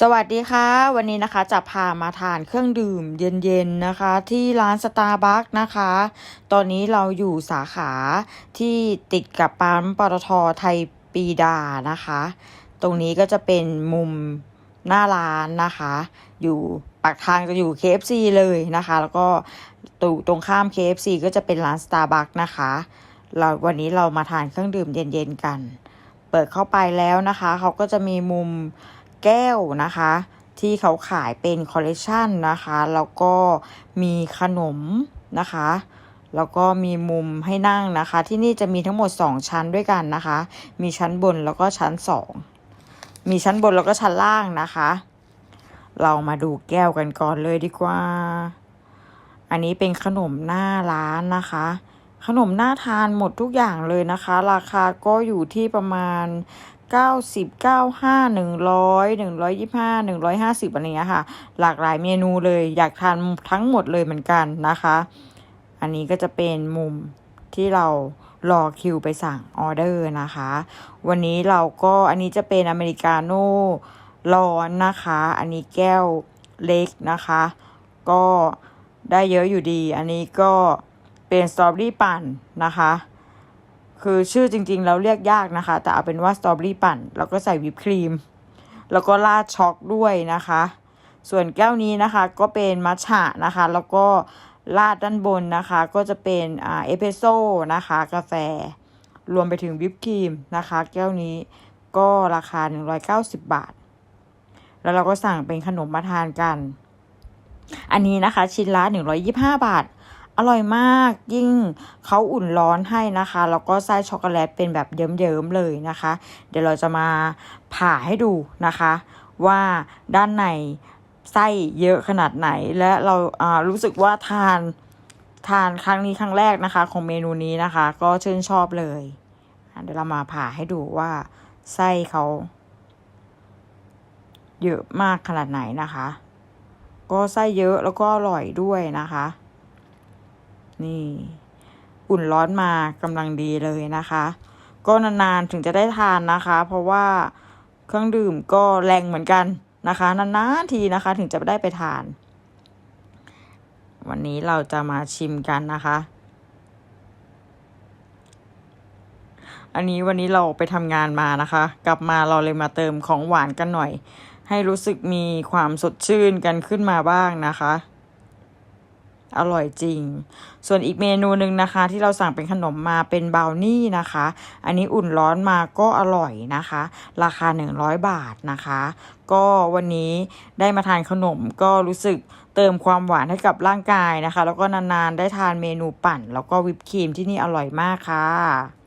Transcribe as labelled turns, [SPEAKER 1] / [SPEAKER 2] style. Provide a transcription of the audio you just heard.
[SPEAKER 1] สวัสดีค่ะ วันนี้นะคะจะพามาทานเครื่องดื่มเย็นๆนะคะ ที่ร้านสตาร์บัคนะคะ ตอนนี้เราอยู่สาขาที่ติดกับปั๊มปตทไทยปีดานะคะ ตรงนี้ก็จะเป็นมุมหน้าร้านนะคะ อยู่ปากทางจะอยู่ KFC เลยนะคะ แล้วก็ตรงตรงข้าม KFC ก็จะเป็นร้าน Starbucks นะคะเราวันนี้เรามาทานเครื่องดื่มเย็นๆกัน เปิดเข้าไปแล้วนะคะเขาก็จะมีมุม แก้วนะคะ ที่เขาขายเป็นคอลเลกชันนะคะ แล้วก็มีขนมนะคะ แล้วก็มีมุมให้นั่งนะคะ ที่นี่จะมีทั้งหมด 2 ชั้นด้วยกันนะคะ มีชั้นบนแล้วก็ชั้น 2 มีชั้นบนแล้วก็ชั้นล่างนะคะ เรามาดูแก้วกันก่อนเลยดีกว่า อันนี้เป็นขนมหน้าร้านนะคะขนมน่าทานหมดทุกอย่างเลยนะคะ ราคาก็อยู่ที่ประมาณ 90 95 100 125 150อะไรเงี้ยค่ะ หลากหลายเมนูเลยอยากทานทั้งหมดเลยเหมือนกันนะคะ อันนี้ก็จะเป็นมุมที่เรารอคิวไปสั่งออเดอร์นะคะ วันนี้เราก็อันนี้จะเป็นอเมริกาโน่ร้อนนะคะ อันนี้แก้วเล็กนะคะ ก็ได้เยอะอยู่ดี อันนี้ก็เป็นสตรอเบอรี่ปั่นนะคะ คือชื่อจริงๆแล้วเรียกยากนะคะ แต่เอาเป็นว่าสตรอเบอรี่ปั่น แล้วก็ใส่วิปครีม แล้วก็ราดช็อกด้วยนะคะ ส่วนแก้วนี้นะคะก็เป็นมัทฉะนะคะ แล้วก็ราดด้านบนนะคะ ก็จะเป็นอ่าเอสเปรสโซ่นะคะ กาแฟ รวมไปถึงวิปครีมนะคะ แก้วนี้ก็ราคา 190 บาท แล้วเราก็สั่งเป็นขนมมาทานกัน อันนี้นะคะชิ้นละ125 บาท อร่อยมากยิ่งเขาอุ่นร้อนให้นะคะ แล้วก็ไส้ช็อกโกแลตเป็นแบบเยิ้มๆเลยนะคะ เดี๋ยวเราจะมาผ่าให้ดูนะคะ ว่าด้านในไส้เยอะขนาดไหนและเราอ่ารู้สึกว่าทานทานครั้งนี้ครั้งแรกนะคะ ของเมนูนี้นะคะ ก็ชื่นชอบเลยเดี๋ยวเรามาผ่าให้ดูว่าไส้เขาเยอะมากขนาดไหนนะคะ ก็ไส้เยอะแล้วก็อร่อยด้วยนะคะ นี่ อุ่นร้อนมากำลังดีเลยนะคะ ก็นานๆถึงจะได้ทานนะคะ เพราะว่าเครื่องดื่มก็แรงเหมือนกันนะคะนานๆทีนะคะ ถึงจะได้ไปทาน วันนี้เราจะมาชิมกันนะคะ อันนี้วันนี้เราไปทำงานมานะคะ กลับมาเราเลยมาเติมของหวานกันหน่อย ให้รู้สึกมีความสดชื่นกันขึ้นมาบ้างนะคะ อร่อยจริง ส่วนอีกเมนูหนึ่งนะคะ ที่เราสั่งเป็นขนมมาเป็นบราวนี่นะคะ อันนี้อุ่นร้อนมาก็อร่อยนะคะ ราคา 100 บาทนะคะ ก็วันนี้ได้มาทานขนมก็รู้สึกเติมความหวานให้กับร่างกายนะคะ แล้วก็นานๆได้ทานเมนูปั่น แล้วก็วิปครีมที่นี่อร่อยมากค่ะ